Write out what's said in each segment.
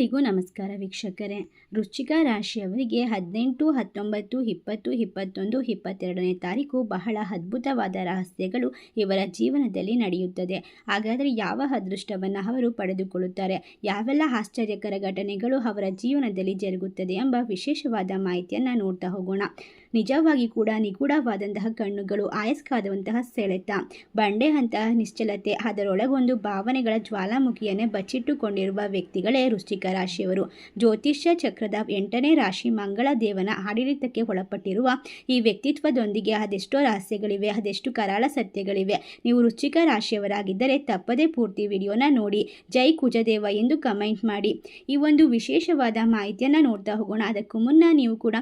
ಎಲ್ಲರಿಗೂ ನಮಸ್ಕಾರ ವೀಕ್ಷಕರೇ. ವೃಶ್ಚಿಕ ರಾಶಿಯವರಿಗೆ ಹದಿನೆಂಟು, ಹತ್ತೊಂಬತ್ತು, ಇಪ್ಪತ್ತು, ಇಪ್ಪತ್ತೊಂದು, ಇಪ್ಪತ್ತೆರಡನೇ ತಾರೀಕು ಬಹಳ ಅದ್ಭುತವಾದ ರಹಸ್ಯಗಳು ಇವರ ಜೀವನದಲ್ಲಿ ನಡೆಯುತ್ತದೆ. ಹಾಗಾದರೆ ಯಾವ ಅದೃಷ್ಟವನ್ನು ಅವರು ಪಡೆದುಕೊಳ್ಳುತ್ತಾರೆ? ಯಾವೆಲ್ಲ ಆಶ್ಚರ್ಯಕರ ಘಟನೆಗಳು ಅವರ ಜೀವನದಲ್ಲಿ ಜರುಗುತ್ತದೆ ಎಂಬ ವಿಶೇಷವಾದ ಮಾಹಿತಿಯನ್ನು ನೋಡ್ತಾ ಹೋಗೋಣ. ನಿಜವಾಗಿ ಕೂಡ ನಿಗೂಢವಾದಂತಹ ಕಣ್ಣುಗಳು ಆಯಸ್ಕಾದಂತಹ ಸೆಳೆತ, ಬಂಡೆ ಅಂತಹ ನಿಶ್ಚಲತೆ, ಅದರೊಳಗೊಂದು ಭಾವನೆಗಳ ಜ್ವಾಲಾಮುಖಿಯನ್ನೇ ಬಚ್ಚಿಟ್ಟುಕೊಂಡಿರುವ ವ್ಯಕ್ತಿಗಳೇ ವೃಶ್ಚಿಕ ರಾಶಿಯವರು ಜ್ಯೋತಿಷ್ಯ ಚಕ್ರದ ಎಂಟನೇ ರಾಶಿ ಮಂಗಳ ದೇವನ ಆಡಳಿತಕ್ಕೆ ಒಳಪಟ್ಟಿರುವ ಈ ವ್ಯಕ್ತಿತ್ವದೊಂದಿಗೆ ಅದೆಷ್ಟೋ ರಹಸ್ಯಗಳಿವೆ, ಅದೆಷ್ಟು ಕರಾಳ ಸತ್ಯಗಳಿವೆ. ನೀವು ರುಚಿಕ ರಾಶಿಯವರಾಗಿದ್ದರೆ ತಪ್ಪದೇ ಪೂರ್ತಿ ವಿಡಿಯೋನ ನೋಡಿ, ಜೈ ಕುಜದೇವ ಎಂದು ಕಮೆಂಟ್ ಮಾಡಿ. ಈ ಒಂದು ವಿಶೇಷವಾದ ಮಾಹಿತಿಯನ್ನು ನೋಡ್ತಾ ಹೋಗೋಣ. ಅದಕ್ಕೂ ಮುನ್ನ ನೀವು ಕೂಡ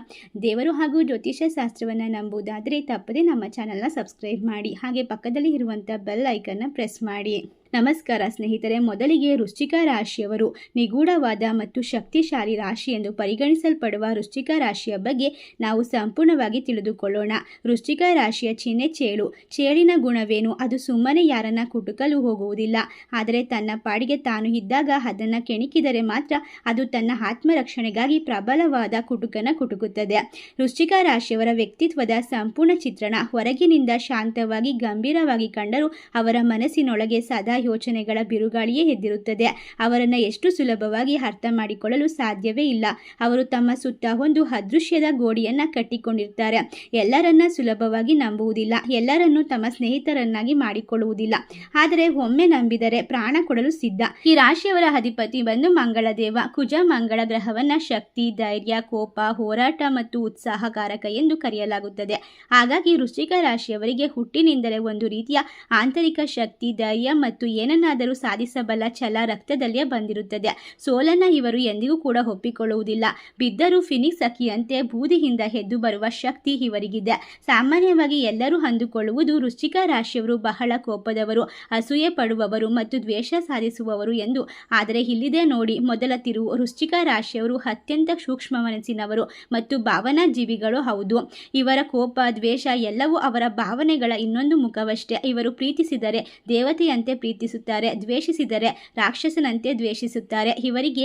ದೇವರು ಹಾಗೂ ಜ್ಯೋತಿಷ್ಯ ಶಾಸ್ತ್ರವನ್ನು ನಂಬುವುದಾದರೆ ತಪ್ಪದೇ ನಮ್ಮ ಚಾನಲ್ನ ಸಬ್ಸ್ಕ್ರೈಬ್ ಮಾಡಿ. ಹಾಗೆ ಪಕ್ಕದಲ್ಲಿ ಇರುವಂಥ ಬೆಲ್ ಐಕನ್ನ ಪ್ರೆಸ್ ಮಾಡಿ. ನಮಸ್ಕಾರ ಸ್ನೇಹಿತರೆ, ಮೊದಲಿಗೆ ವೃಶ್ಚಿಕ ರಾಶಿಯವರು ನಿಗೂಢವಾದ ಮತ್ತು ಶಕ್ತಿಶಾಲಿ ರಾಶಿ ಎಂದು ಪರಿಗಣಿಸಲ್ಪಡುವ ವೃಶ್ಚಿಕ ರಾಶಿಯ ಬಗ್ಗೆ ನಾವು ಸಂಪೂರ್ಣವಾಗಿ ತಿಳಿದುಕೊಳ್ಳೋಣ. ವೃಶ್ಚಿಕ ರಾಶಿಯ ಚಿಹ್ನೆ ಚೇಳು. ಚೇಳಿನ ಗುಣವೇನು? ಅದು ಸುಮ್ಮನೆ ಯಾರನ್ನ ಕುಟುಕಲು ಹೋಗುವುದಿಲ್ಲ. ಆದರೆ ತನ್ನ ಪಾಡಿಗೆ ತಾನು ಇದ್ದಾಗ ಅದನ್ನು ಕೆಣಕಿದರೆ ಮಾತ್ರ ಅದು ತನ್ನ ಆತ್ಮರಕ್ಷಣೆಗಾಗಿ ಪ್ರಬಲವಾದ ಕುಟುಕನ ಕುಟುಕುತ್ತದೆ. ವೃಶ್ಚಿಕ ರಾಶಿಯವರ ವ್ಯಕ್ತಿತ್ವದ ಸಂಪೂರ್ಣ ಚಿತ್ರಣ ಹೊರಗಿನಿಂದ ಶಾಂತವಾಗಿ, ಗಂಭೀರವಾಗಿ ಕಂಡರೂ ಅವರ ಮನಸ್ಸಿನೊಳಗೆ ಸದಾ ಯೋಚನೆಗಳ ಬಿರುಗಾಳಿಯೇ ಎದ್ದಿರುತ್ತದೆ. ಅವರನ್ನು ಎಷ್ಟು ಸುಲಭವಾಗಿ ಅರ್ಥ ಮಾಡಿಕೊಳ್ಳಲು ಸಾಧ್ಯವೇ ಇಲ್ಲ. ಅವರು ತಮ್ಮ ಸುತ್ತ ಒಂದು ಅದೃಶ್ಯದ ಗೋಡಿಯನ್ನು ಕಟ್ಟಿಕೊಂಡಿರ್ತಾರೆ. ಎಲ್ಲರನ್ನ ಸುಲಭವಾಗಿ ನಂಬುವುದಿಲ್ಲ. ಎಲ್ಲರನ್ನೂ ತಮ್ಮ ಸ್ನೇಹಿತರನ್ನಾಗಿ ಮಾಡಿಕೊಳ್ಳುವುದಿಲ್ಲ. ಆದರೆ ಒಮ್ಮೆ ನಂಬಿದರೆ ಪ್ರಾಣ ಕೊಡಲು ಸಿದ್ಧ. ಈ ರಾಶಿಯವರ ಅಧಿಪತಿ ಬಂದು ಮಂಗಳದೇವ, ಕುಜ ಮಂಗಳ ಗ್ರಹವನ್ನ ಶಕ್ತಿ, ಧೈರ್ಯ, ಕೋಪ, ಹೋರಾಟ ಮತ್ತು ಉತ್ಸಾಹಕಾರಕ ಎಂದು ಕರೆಯಲಾಗುತ್ತದೆ. ಹಾಗಾಗಿ ವೃಶ್ಚಿಕ ರಾಶಿಯವರಿಗೆ ಹುಟ್ಟಿನಿಂದಲೇ ಒಂದು ರೀತಿಯ ಆಂತರಿಕ ಶಕ್ತಿ, ಧೈರ್ಯ ಮತ್ತು ಏನನ್ನಾದರೂ ಸಾಧಿಸಬಲ್ಲ ಛಲ ರಕ್ತದಲ್ಲಿಯೇ ಬಂದಿರುತ್ತದೆ. ಸೋಲನ್ನ ಇವರು ಎಂದಿಗೂ ಕೂಡ ಒಪ್ಪಿಕೊಳ್ಳುವುದಿಲ್ಲ. ಬಿದ್ದರೂ ಫಿನಿಕ್ಸ್ ಅಕ್ಕಿಯಂತೆ ಬೂದಿಯಿಂದ ಎದ್ದು ಬರುವ ಶಕ್ತಿ ಇವರಿಗಿದೆ. ಸಾಮಾನ್ಯವಾಗಿ ಎಲ್ಲರೂ ಅಂದುಕೊಳ್ಳುವುದು ವೃಶ್ಚಿಕ ರಾಶಿಯವರು ಬಹಳ ಕೋಪದವರು, ಅಸೂಯೆ ಪಡುವವರು ಮತ್ತು ದ್ವೇಷ ಸಾಧಿಸುವವರು ಎಂದು. ಆದರೆ ಇಲ್ಲಿದೆ ನೋಡಿ, ಮೊದಲ ತಿರುವು ವೃಶ್ಚಿಕ ರಾಶಿಯವರು ಅತ್ಯಂತ ಸೂಕ್ಷ್ಮ ಮನಸ್ಸಿನವರು ಮತ್ತು ಭಾವನಾ ಜೀವಿಗಳು ಹೌದು. ಇವರ ಕೋಪ, ದ್ವೇಷ ಎಲ್ಲವೂ ಅವರ ಭಾವನೆಗಳ ಇನ್ನೊಂದು ಮುಖವಷ್ಟೇ. ಇವರು ಪ್ರೀತಿಸಿದರೆ ದೇವತೆಯಂತೆ ಪ್ರೀತಿಸುತ್ತಾರೆ ದ್ವೇಷಿಸಿದರೆ ರಾಕ್ಷಸನಂತೆ ದ್ವೇಷಿಸುತ್ತಾರೆ ಇವರಿಗೆ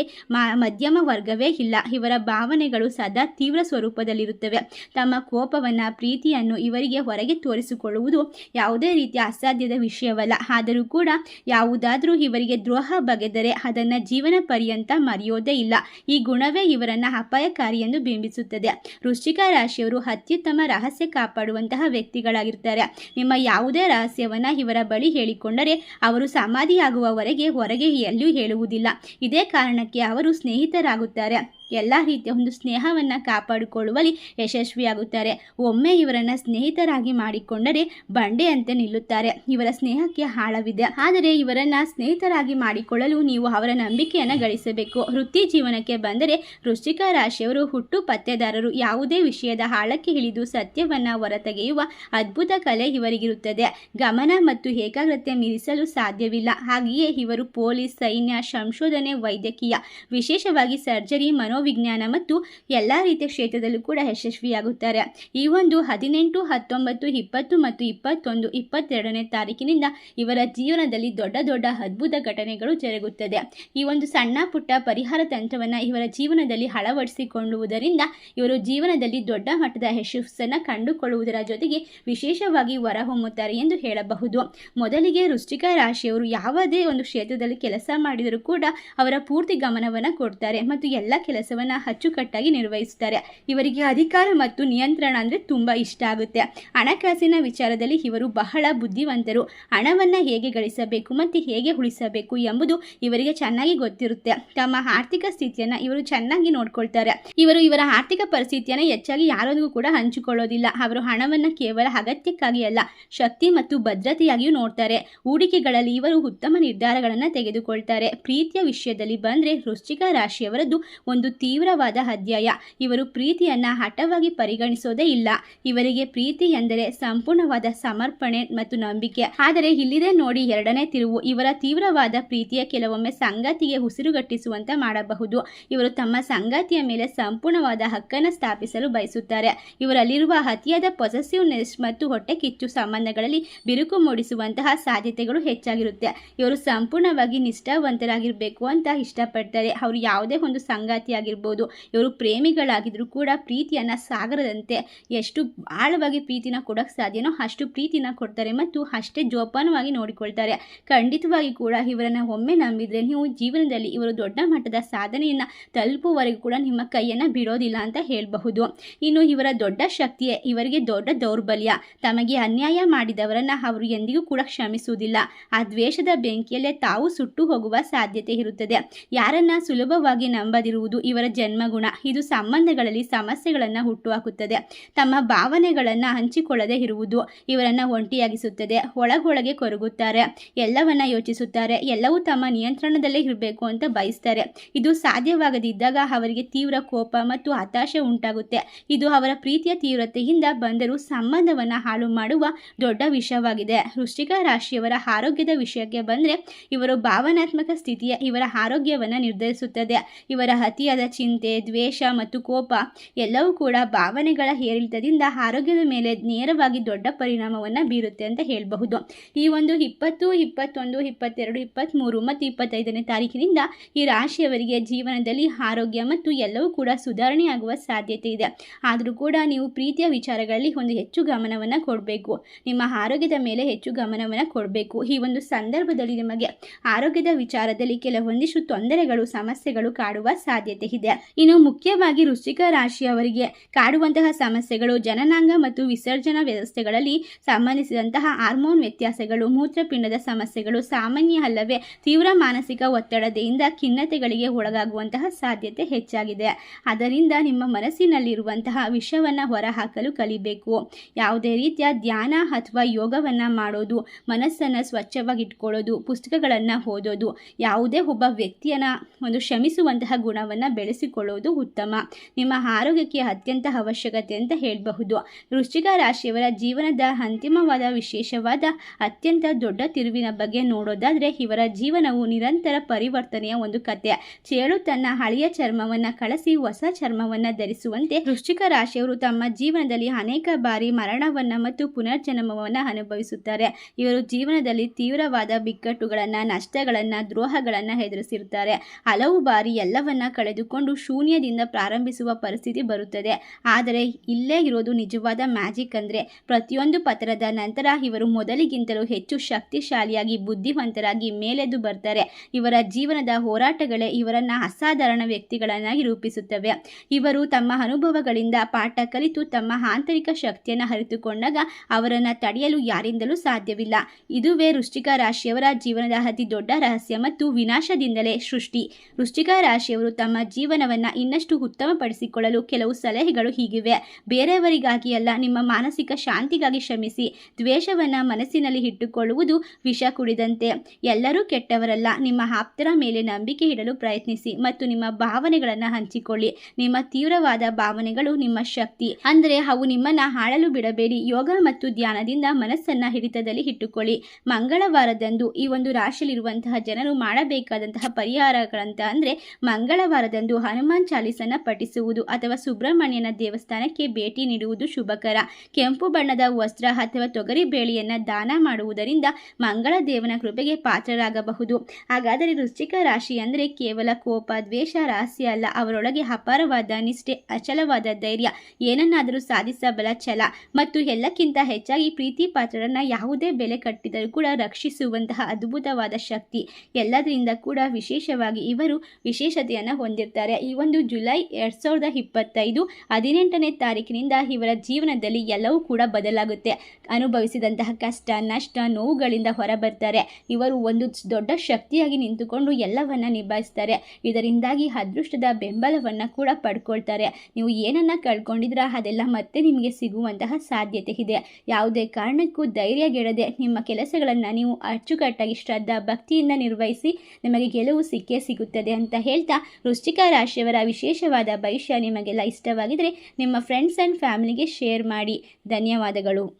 ಮಧ್ಯಮ ವರ್ಗವೇ ಇಲ್ಲ ಇವರ ಭಾವನೆಗಳು ಸದಾ ತೀವ್ರ ಸ್ವರೂಪದಲ್ಲಿರುತ್ತವೆ ತಮ್ಮ ಕೋಪವನ್ನು ಪ್ರೀತಿಯನ್ನು ಇವರಿಗೆ ಹೊರಗೆ ತೋರಿಸಿಕೊಳ್ಳುವುದು ಯಾವುದೇ ರೀತಿಯ ಅಸಾಧ್ಯದ ವಿಷಯವಲ್ಲ ಆದರೂ ಕೂಡ ಯಾವುದಾದರೂ ಇವರಿಗೆ ದ್ರೋಹ ಬಗೆದರೆ ಅದನ್ನು ಜೀವನ ಪರ್ಯಂತ ಮರೆಯೋದೇ ಇಲ್ಲ ಈ ಗುಣವೇ ಇವರನ್ನು ಅಪಾಯಕಾರಿ ಎಂದು ಬಿಂಬಿಸುತ್ತದೆ ವೃಶ್ಚಿಕ ರಾಶಿಯವರು ಅತ್ಯುತ್ತಮ ರಹಸ್ಯ ಕಾಪಾಡುವಂತಹ ವ್ಯಕ್ತಿಗಳಾಗಿರ್ತಾರೆ ನಿಮ್ಮ ಯಾವುದೇ ರಹಸ್ಯವನ್ನು ಇವರ ಬಳಿ ಹೇಳಿಕೊಂಡರೆ ಅವರು ಸಮಾಧಿಯಾಗುವವರೆಗೆ ಹೊರಗೆ ಎಲ್ಲೂ ಹೇಳುವುದಿಲ್ಲ. ಇದೇ ಕಾರಣಕ್ಕೆ ಅವರು ಸ್ನೇಹಿತರಾಗುತ್ತಾರೆ. ಎಲ್ಲ ರೀತಿಯ ಒಂದು ಸ್ನೇಹವನ್ನು ಕಾಪಾಡಿಕೊಳ್ಳುವಲ್ಲಿ ಯಶಸ್ವಿಯಾಗುತ್ತಾರೆ. ಒಮ್ಮೆ ಇವರನ್ನು ಸ್ನೇಹಿತರಾಗಿ ಮಾಡಿಕೊಂಡರೆ ಬಂಡೆಯಂತೆ ನಿಲ್ಲುತ್ತಾರೆ. ಇವರ ಸ್ನೇಹಕ್ಕೆ ಆಳವಿದೆ. ಆದರೆ ಇವರನ್ನು ಸ್ನೇಹಿತರಾಗಿ ಮಾಡಿಕೊಳ್ಳಲು ನೀವು ಅವರ ನಂಬಿಕೆಯನ್ನು ಗಳಿಸಬೇಕು. ವೃತ್ತಿ ಜೀವನಕ್ಕೆ ಬಂದರೆ ವೃಶ್ಚಿಕ ರಾಶಿಯವರು ಹುಟ್ಟು ಪತ್ತೆದಾರರು. ಯಾವುದೇ ವಿಷಯದ ಆಳಕ್ಕೆ ಇಳಿದು ಸತ್ಯವನ್ನು ಹೊರತೆಗೆಯುವ ಅದ್ಭುತ ಕಲೆ ಇವರಿಗಿರುತ್ತದೆ. ಗಮನ ಮತ್ತು ಏಕಾಗ್ರತೆ ಮೀರಿಸಲು ಸಾಧ್ಯವಿಲ್ಲ. ಹಾಗೆಯೇ ಇವರು ಪೊಲೀಸ್, ಸೈನ್ಯ, ಸಂಶೋಧನೆ, ವೈದ್ಯಕೀಯ, ವಿಶೇಷವಾಗಿ ಸರ್ಜರಿ, ಮನೋ ವಿಜ್ಞಾನ ಮತ್ತು ಎಲ್ಲ ರೀತಿಯ ಕ್ಷೇತ್ರದಲ್ಲೂ ಕೂಡ ಯಶಸ್ವಿಯಾಗುತ್ತಾರೆ. ಈ ಒಂದು ಹದಿನೆಂಟು, ಹತ್ತೊಂಬತ್ತು, ಇಪ್ಪತ್ತು ಮತ್ತು ಇಪ್ಪತ್ತೊಂದು, ಇಪ್ಪತ್ತೆರಡನೇ ತಾರೀಕಿನಿಂದ ಇವರ ಜೀವನದಲ್ಲಿ ದೊಡ್ಡ ದೊಡ್ಡ ಅದ್ಭುತ ಘಟನೆಗಳು ಜರುಗುತ್ತದೆ. ಈ ಒಂದು ಸಣ್ಣ ಪುಟ್ಟ ಪರಿಹಾರ ತಂತ್ರವನ್ನು ಇವರ ಜೀವನದಲ್ಲಿ ಅಳವಡಿಸಿಕೊಳ್ಳುವುದರಿಂದ ಇವರು ಜೀವನದಲ್ಲಿ ದೊಡ್ಡ ಮಟ್ಟದ ಯಶಸ್ಸನ್ನು ಕಂಡುಕೊಳ್ಳುವುದರ ಜೊತೆಗೆ ವಿಶೇಷವಾಗಿ ಹೊರಹೊಮ್ಮುತ್ತಾರೆ ಎಂದು ಹೇಳಬಹುದು. ಮೊದಲಿಗೆ ವೃಶ್ಚಿಕ ರಾಶಿಯವರು ಯಾವುದೇ ಒಂದು ಕ್ಷೇತ್ರದಲ್ಲಿ ಕೆಲಸ ಮಾಡಿದರೂ ಕೂಡ ಅವರ ಪೂರ್ತಿ ಗಮನವನ್ನು ಕೊಡ್ತಾರೆ ಮತ್ತು ಎಲ್ಲ ಕೆಲಸವನ್ನು ಅಚ್ಚುಕಟ್ಟಾಗಿ ನಿರ್ವಹಿಸುತ್ತಾರೆ. ಇವರಿಗೆ ಅಧಿಕಾರ ಮತ್ತು ನಿಯಂತ್ರಣ ಅಂದ್ರೆ ತುಂಬಾ ಇಷ್ಟ ಆಗುತ್ತೆ. ಹಣಕಾಸಿನ ವಿಚಾರದಲ್ಲಿ ಇವರು ಬಹಳ ಬುದ್ಧಿವಂತರು. ಹಣವನ್ನ ಹೇಗೆ ಗಳಿಸಬೇಕು ಮತ್ತು ಹೇಗೆ ಉಳಿಸಬೇಕು ಎಂಬುದು ಇವರಿಗೆ ಚೆನ್ನಾಗಿ ಗೊತ್ತಿರುತ್ತೆ. ತಮ್ಮ ಆರ್ಥಿಕ ಸ್ಥಿತಿಯನ್ನ ಇವರು ಚೆನ್ನಾಗಿ ನೋಡ್ಕೊಳ್ತಾರೆ. ಇವರು ಇವರ ಆರ್ಥಿಕ ಪರಿಸ್ಥಿತಿಯನ್ನ ಹೆಚ್ಚಾಗಿ ಯಾರೊಂದಿಗೂ ಕೂಡ ಹಂಚಿಕೊಳ್ಳೋದಿಲ್ಲ. ಅವರು ಹಣವನ್ನ ಕೇವಲ ಅಗತ್ಯಕ್ಕಾಗಿ ಅಲ್ಲ, ಶಕ್ತಿ ಮತ್ತು ಭದ್ರತೆಯಾಗಿಯೂ ನೋಡ್ತಾರೆ. ಹೂಡಿಕೆಗಳಲ್ಲಿ ಇವರು ಉತ್ತಮ ನಿರ್ಧಾರಗಳನ್ನು ತೆಗೆದುಕೊಳ್ತಾರೆ. ಪ್ರೀತಿಯ ವಿಷಯದಲ್ಲಿ ಬಂದ್ರೆ ವೃಶ್ಚಿಕ ರಾಶಿಯವರದ್ದು ಒಂದು ತೀವ್ರವಾದ ಅಧ್ಯಾಯ. ಇವರು ಪ್ರೀತಿಯನ್ನು ಹಠವಾಗಿ ಪರಿಗಣಿಸೋದೇ ಇಲ್ಲ. ಇವರಿಗೆ ಪ್ರೀತಿ ಎಂದರೆ ಸಂಪೂರ್ಣವಾದ ಸಮರ್ಪಣೆ ಮತ್ತು ನಂಬಿಕೆ. ಆದರೆ ಇಲ್ಲಿದೆ ನೋಡಿ ಎರಡನೇ ತಿರುವು. ಇವರ ತೀವ್ರವಾದ ಪ್ರೀತಿಯ ಕೆಲವೊಮ್ಮೆ ಸಂಗಾತಿಗೆ ಉಸಿರುಗಟ್ಟಿಸುವಂತ ಮಾಡಬಹುದು. ಇವರು ತಮ್ಮ ಸಂಗಾತಿಯ ಮೇಲೆ ಸಂಪೂರ್ಣವಾದ ಹಕ್ಕನ್ನು ಸ್ಥಾಪಿಸಲು ಬಯಸುತ್ತಾರೆ. ಇವರಲ್ಲಿರುವ ಅತಿಯಾದ ಪೊಸೆಸಿವ್ನೆಸ್ ಮತ್ತು ಹೊಟ್ಟೆ ಕಿಚ್ಚು ಸಂಬಂಧಗಳಲ್ಲಿ ಬಿರುಕು ಮೂಡಿಸುವಂತಹ ಸಾಧ್ಯತೆಗಳು ಹೆಚ್ಚಾಗಿರುತ್ತೆ. ಇವರು ಸಂಪೂರ್ಣವಾಗಿ ನಿಷ್ಠಾವಂತರಾಗಿರಬೇಕು ಅಂತ ಇಷ್ಟಪಡ್ತಾರೆ. ಅವರು ಯಾವುದೇ ಒಂದು ಸಂಗಾತಿ ಆಗಿರ್ಬೋದು. ಇವರು ಪ್ರೇಮಿಗಳಾಗಿದ್ದರೂ ಕೂಡ ಪ್ರೀತಿಯನ್ನ ಸಾಗರದಂತೆ ಎಷ್ಟು ಆಳವಾಗಿ ಪ್ರೀತಿನ ಕೊಡೋಕ್ಕೆ ಸಾಧ್ಯನೋ ಅಷ್ಟು ಪ್ರೀತಿನ ಕೊಡ್ತಾರೆ ಮತ್ತು ಅಷ್ಟೇ ಜೋಪಾನವಾಗಿ ನೋಡಿಕೊಳ್ತಾರೆ. ಖಂಡಿತವಾಗಿ ಕೂಡ ಇವರನ್ನ ಒಮ್ಮೆ ನಂಬಿದರೆ ನೀವು ಜೀವನದಲ್ಲಿ ಇವರು ದೊಡ್ಡ ಮಟ್ಟದ ಸಾಧನೆಯನ್ನ ತಲುಪುವವರೆಗೂ ಕೂಡ ನಿಮ್ಮ ಕೈಯನ್ನ ಬಿಡೋದಿಲ್ಲ ಅಂತ ಹೇಳಬಹುದು. ಇನ್ನು ಇವರ ದೊಡ್ಡ ಶಕ್ತಿಯೇ ಇವರಿಗೆ ದೊಡ್ಡ ದೌರ್ಬಲ್ಯ. ತಮಗೆ ಅನ್ಯಾಯ ಮಾಡಿದವರನ್ನ ಅವರು ಎಂದಿಗೂ ಕೂಡ ಕ್ಷಮಿಸುವುದಿಲ್ಲ. ಆ ದ್ವೇಷದ ಬೆಂಕಿಯಲ್ಲೇ ತಾವು ಸುಟ್ಟು ಹೋಗುವ ಸಾಧ್ಯತೆ ಇರುತ್ತದೆ. ಯಾರನ್ನ ಸುಲಭವಾಗಿ ನಂಬದಿರುವುದು ಇವರ ಜನ್ಮಗುಣ. ಇದು ಸಂಬಂಧಗಳಲ್ಲಿ ಸಮಸ್ಯೆಗಳನ್ನು ಹುಟ್ಟುಹಾಕುತ್ತದೆ. ತಮ್ಮ ಭಾವನೆಗಳನ್ನು ಹಂಚಿಕೊಳ್ಳದೆ ಇರುವುದು ಇವರನ್ನ ಒಂಟಿಯಾಗಿಸುತ್ತದೆ. ಒಳಗೊಳಗೆ ಕೊರಗುತ್ತಾರೆ. ಎಲ್ಲವನ್ನ ಯೋಚಿಸುತ್ತಾರೆ. ಎಲ್ಲವೂ ತಮ್ಮ ನಿಯಂತ್ರಣದಲ್ಲೇ ಇರಬೇಕು ಅಂತ ಬಯಸ್ತಾರೆ. ಇದು ಸಾಧ್ಯವಾಗದಿದ್ದಾಗ ಅವರಿಗೆ ತೀವ್ರ ಕೋಪ ಮತ್ತು ಹತಾಶೆ ಉಂಟಾಗುತ್ತೆ. ಇದು ಅವರ ಪ್ರೀತಿಯ ತೀವ್ರತೆಯಿಂದ ಬಂದರೂ ಸಂಬಂಧವನ್ನು ಹಾಳು ಮಾಡುವ ದೊಡ್ಡ ವಿಷಯವಾಗಿದೆ. ವೃಶ್ಚಿಕ ರಾಶಿಯವರ ಆರೋಗ್ಯದ ವಿಷಯಕ್ಕೆ ಬಂದರೆ, ಇವರು ಭಾವನಾತ್ಮಕ ಸ್ಥಿತಿಯ ಇವರ ಆರೋಗ್ಯವನ್ನು ನಿರ್ಧರಿಸುತ್ತದೆ. ಇವರ ಅತಿಯಾದ ಚಿಂತೆ, ದ್ವೇಷ ಮತ್ತು ಕೋಪ ಎಲ್ಲವೂ ಕೂಡ ಭಾವನೆಗಳ ಏರಿಳಿತದಿಂದ ಆರೋಗ್ಯದ ಮೇಲೆ ನೇರವಾಗಿ ದೊಡ್ಡ ಪರಿಣಾಮವನ್ನು ಬೀರುತ್ತೆ ಅಂತ ಹೇಳಬಹುದು. ಈ ಒಂದು ಇಪ್ಪತ್ತು, ಇಪ್ಪತ್ತೊಂದು, ಇಪ್ಪತ್ತೆರಡು, ಇಪ್ಪತ್ತ್ಮೂರು ಮತ್ತು ಇಪ್ಪತ್ತೈದನೇ ತಾರೀಕಿನಿಂದ ಈ ರಾಶಿಯವರಿಗೆ ಜೀವನದಲ್ಲಿ ಆರೋಗ್ಯ ಮತ್ತು ಎಲ್ಲವೂ ಕೂಡ ಸುಧಾರಣೆಯಾಗುವ ಸಾಧ್ಯತೆ ಇದೆ. ಆದರೂ ಕೂಡ ನೀವು ಪ್ರೀತಿಯ ವಿಚಾರಗಳಲ್ಲಿ ಒಂದು ಹೆಚ್ಚು ಗಮನವನ್ನು ಕೊಡಬೇಕು. ನಿಮ್ಮ ಆರೋಗ್ಯದ ಮೇಲೆ ಹೆಚ್ಚು ಗಮನವನ್ನು ಕೊಡಬೇಕು. ಈ ಒಂದು ಸಂದರ್ಭದಲ್ಲಿ ನಿಮಗೆ ಆರೋಗ್ಯದ ವಿಚಾರದಲ್ಲಿ ಕೆಲವೊಂದಿಷ್ಟು ತೊಂದರೆಗಳು, ಸಮಸ್ಯೆಗಳು ಕಾಡುವ ಸಾಧ್ಯತೆ ಇದೆ. ಇನ್ನು ಮುಖ್ಯವಾಗಿ ವೃಶ್ಚಿಕ ರಾಶಿಯವರಿಗೆ ಕಾಡುವಂತಹ ಸಮಸ್ಯೆಗಳು, ಜನನಾಂಗ ಮತ್ತು ವಿಸರ್ಜನಾ ವ್ಯವಸ್ಥೆಗಳಲ್ಲಿ ಸಂಬಂಧಿಸಿದಂತಹ ಹಾರ್ಮೋನ್ ವ್ಯತ್ಯಾಸಗಳು, ಮೂತ್ರಪಿಂಡದ ಸಮಸ್ಯೆಗಳು ಸಾಮಾನ್ಯ ಅಲ್ಲವೇ ತೀವ್ರ ಮಾನಸಿಕ ಒತ್ತಡದಿಂದ ಖಿನ್ನತೆಗಳಿಗೆ ಒಳಗಾಗುವಂತಹ ಸಾಧ್ಯತೆ ಹೆಚ್ಚಾಗಿದೆ. ಅದರಿಂದ ನಿಮ್ಮ ಮನಸ್ಸಿನಲ್ಲಿರುವಂತಹ ವಿಷವನ್ನು ಹೊರಹಾಕಲು ಕಲಿಬೇಕು. ಯಾವುದೇ ರೀತಿಯ ಧ್ಯಾನ ಅಥವಾ ಯೋಗವನ್ನು ಮಾಡೋದು, ಮನಸ್ಸನ್ನು ಸ್ವಚ್ಛವಾಗಿಟ್ಕೊಳ್ಳೋದು, ಪುಸ್ತಕಗಳನ್ನ ಓದೋದು, ಯಾವುದೇ ಒಬ್ಬ ವ್ಯಕ್ತಿಯನ್ನ ಒಂದು ಶ್ರಮಿಸುವಂತಹ ಗುಣವನ್ನು ಬೆಳೆಸಿಕೊಳ್ಳುವುದು ಉತ್ತಮ. ನಿಮ್ಮ ಆರೋಗ್ಯಕ್ಕೆ ಅತ್ಯಂತ ಅವಶ್ಯಕತೆ ಅಂತ ಹೇಳಬಹುದು. ವೃಶ್ಚಿಕ ರಾಶಿಯವರ ಜೀವನದ ಅಂತಿಮವಾದ ವಿಶೇಷವಾದ ಅತ್ಯಂತ ದೊಡ್ಡ ತಿರುವಿನ ಬಗ್ಗೆ ನೋಡೋದಾದರೆ ಇವರ ಜೀವನವು ನಿರಂತರ ಪರಿವರ್ತನೆಯ ಒಂದು ಕತೆ ಚೇಳು ತನ್ನ ಹಳೆಯ ಚರ್ಮವನ್ನು ಕಳಸಿ ಹೊಸ ಚರ್ಮವನ್ನು ಧರಿಸುವಂತೆ ವೃಶ್ಚಿಕ ರಾಶಿಯವರು ತಮ್ಮ ಜೀವನದಲ್ಲಿ ಅನೇಕ ಬಾರಿ ಮರಣವನ್ನು ಮತ್ತು ಪುನರ್ಜನ್ಮವನ್ನು ಅನುಭವಿಸುತ್ತಾರೆ. ಇವರು ಜೀವನದಲ್ಲಿ ತೀವ್ರವಾದ ಬಿಕ್ಕಟ್ಟುಗಳನ್ನು, ನಷ್ಟಗಳನ್ನು, ದ್ರೋಹಗಳನ್ನು ಎದುರಿಸಿರುತ್ತಾರೆ ಹಲವು ಬಾರಿ ಎಲ್ಲವನ್ನ ಕಳೆದುಕೊಂಡು ಶೂನ್ಯದಿಂದ ಪ್ರಾರಂಭಿಸುವ ಪರಿಸ್ಥಿತಿ ಬರುತ್ತದೆ. ಆದರೆ ಇಲ್ಲೇ ಇರೋದು ನಿಜವಾದ ಮ್ಯಾಜಿಕ್ ಅಂದರೆ ಪ್ರತಿಯೊಂದು ಪತ್ರದ ನಂತರ ಇವರು ಮೊದಲಿಗಿಂತಲೂ ಹೆಚ್ಚು ಶಕ್ತಿಶಾಲಿಯಾಗಿ, ಬುದ್ಧಿವಂತರಾಗಿ ಮೇಲೆದ್ದು ಬರ್ತಾರೆ. ಇವರ ಜೀವನದ ಹೋರಾಟಗಳೇ ಇವರನ್ನು ಅಸಾಧಾರಣ ವ್ಯಕ್ತಿಗಳನ್ನಾಗಿ ರೂಪಿಸುತ್ತವೆ. ಇವರು ತಮ್ಮ ಅನುಭವಗಳಿಂದ ಪಾಠ ಕಲಿತು ತಮ್ಮ ಆಂತರಿಕ ಶಕ್ತಿಯನ್ನು ಅರಿತುಕೊಂಡಾಗ ಅವರನ್ನು ತಡೆಯಲು ಯಾರಿಂದಲೂ ಸಾಧ್ಯವಿಲ್ಲ. ಇದುವೇ ವೃಶ್ಚಿಕ ರಾಶಿಯವರ ಜೀವನದ ಅತಿ ದೊಡ್ಡ ರಹಸ್ಯ ಮತ್ತು ವಿನಾಶದಿಂದಲೇ ಸೃಷ್ಟಿ. ವೃಶ್ಚಿಕ ರಾಶಿಯವರು ತಮ್ಮ ಜೀವನವನ್ನು ಇನ್ನಷ್ಟು ಉತ್ತಮಪಡಿಸಿಕೊಳ್ಳಲು ಕೆಲವು ಸಲಹೆಗಳು ಹೀಗಿವೆ. ಬೇರೆಯವರಿಗಾಗಿ ಅಲ್ಲ, ನಿಮ್ಮ ಮಾನಸಿಕ ಶಾಂತಿಗಾಗಿ ಶ್ರಮಿಸಿ. ದ್ವೇಷವನ್ನು ಮನಸ್ಸಿನಲ್ಲಿ ಇಟ್ಟುಕೊಳ್ಳುವುದು ವಿಷ ಕುಡಿದಂತೆ. ಎಲ್ಲರೂ ಕೆಟ್ಟವರಲ್ಲ, ನಿಮ್ಮ ಆಪ್ತರ ಮೇಲೆ ನಂಬಿಕೆ ಇಡಲು ಪ್ರಯತ್ನಿಸಿ ಮತ್ತು ನಿಮ್ಮ ಭಾವನೆಗಳನ್ನು ಹಂಚಿಕೊಳ್ಳಿ. ನಿಮ್ಮ ತೀವ್ರವಾದ ಭಾವನೆಗಳು ನಿಮ್ಮ ಶಕ್ತಿ. ಅಂದರೆ ಅವು ನಿಮ್ಮನ್ನ ಹಾಳಲು ಬಿಡಬೇಡಿ. ಯೋಗ ಮತ್ತು ಧ್ಯಾನದಿಂದ ಮನಸ್ಸನ್ನ ಹಿಡಿತದಲ್ಲಿ ಇಟ್ಟುಕೊಳ್ಳಿ. ಮಂಗಳವಾರದಂದು ಈ ಒಂದು ರಾಶಿಯಲ್ಲಿರುವಂತಹ ಜನರು ಮಾಡಬೇಕಾದಂತಹ ಪರಿಹಾರಗಳಂತ ಅಂದರೆ ಮಂಗಳವಾರದಂದು ಹನುಮಾನ್ ಚಾಲಿಸನ್ನು ಪಠಿಸುವುದು ಅಥವಾ ಸುಬ್ರಹ್ಮಣ್ಯನ ದೇವಸ್ಥಾನಕ್ಕೆ ಭೇಟಿ ನೀಡುವುದು ಶುಭಕರ. ಕೆಂಪು ಬಣ್ಣದ ವಸ್ತ್ರ ಅಥವಾ ತೊಗರಿ ಬೇಳೆಯನ್ನು ದಾನ ಮಾಡುವುದರಿಂದ ಮಂಗಳ ದೇವನ ಕೃಪೆಗೆ ಪಾತ್ರರಾಗಬಹುದು. ಹಾಗಾದರೆ ವೃಶ್ಚಿಕ ರಾಶಿ ಅಂದರೆ ಕೇವಲ ಕೋಪ, ದ್ವೇಷ ರಾಶಿ ಅಲ್ಲ. ಅವರೊಳಗೆ ಅಪಾರವಾದ ನಿಷ್ಠೆ, ಅಚಲವಾದ ಧೈರ್ಯ, ಏನನ್ನಾದರೂ ಸಾಧಿಸಬಲ ಛಲ ಮತ್ತು ಎಲ್ಲಕ್ಕಿಂತ ಹೆಚ್ಚಾಗಿ ಪ್ರೀತಿ ಪಾತ್ರರನ್ನ ಯಾವುದೇ ಬೆಲೆ ಕಟ್ಟಿದರೂ ಕೂಡ ರಕ್ಷಿಸುವಂತಹ ಅದ್ಭುತವಾದ ಶಕ್ತಿ. ಎಲ್ಲದರಿಂದ ಕೂಡ ವಿಶೇಷವಾಗಿ ಇವರು ವಿಶೇಷತೆಯನ್ನು ಹೊಂದಿರ್ತಾರೆ. ಈ ಒಂದು ಜುಲೈ ಎರಡು ಸಾವಿರದ ಇಪ್ಪತ್ತೈದು ಹದಿನೆಂಟನೇ ತಾರೀಕಿನಿಂದ ಇವರ ಜೀವನದಲ್ಲಿ ಎಲ್ಲವೂ ಕೂಡ ಬದಲಾಗುತ್ತೆ. ಅನುಭವಿಸಿದಂತಹ ಕಷ್ಟ, ನಷ್ಟ, ನೋವುಗಳಿಂದ ಹೊರಬರ್ತಾರೆ. ಇವರು ಒಂದು ದೊಡ್ಡ ಶಕ್ತಿಯಾಗಿ ನಿಂತುಕೊಂಡು ಎಲ್ಲವನ್ನ ನಿಭಾಯಿಸ್ತಾರೆ. ಇದರಿಂದಾಗಿ ಅದೃಷ್ಟದ ಬೆಂಬಲವನ್ನು ಕೂಡ ಪಡ್ಕೊಳ್ತಾರೆ. ನೀವು ಏನನ್ನ ಕಳ್ಕೊಂಡಿದ್ರ ಅದೆಲ್ಲ ಮತ್ತೆ ನಿಮಗೆ ಸಿಗುವಂತಹ ಸಾಧ್ಯತೆ ಇದೆ. ಯಾವುದೇ ಕಾರಣಕ್ಕೂ ಧೈರ್ಯಗೆಡದೆ ನಿಮ್ಮ ಕೆಲಸಗಳನ್ನು ನೀವು ಅಚ್ಚುಕಟ್ಟಾಗಿ ಶ್ರದ್ಧಾ ಭಕ್ತಿಯಿಂದ ನಿರ್ವಹಿಸಿ ನಿಮಗೆ ಗೆಲುವು ಸಿಕ್ಕೇ ಸಿಗುತ್ತದೆ ಅಂತ ಹೇಳ್ತಾ ವೃಶ್ಚಿಕ ರಾಶಿಯವರ ವಿಶೇಷವಾದ ಭವಿಷ್ಯ ನಿಮಗೆಲ್ಲ ಇಷ್ಟವಾಗಿದ್ದರೆ ನಿಮ್ಮ ಫ್ರೆಂಡ್ಸ್ ಆ್ಯಂಡ್ ಫ್ಯಾಮಿಲಿಗೆ ಶೇರ್ ಮಾಡಿ. ಧನ್ಯವಾದಗಳು.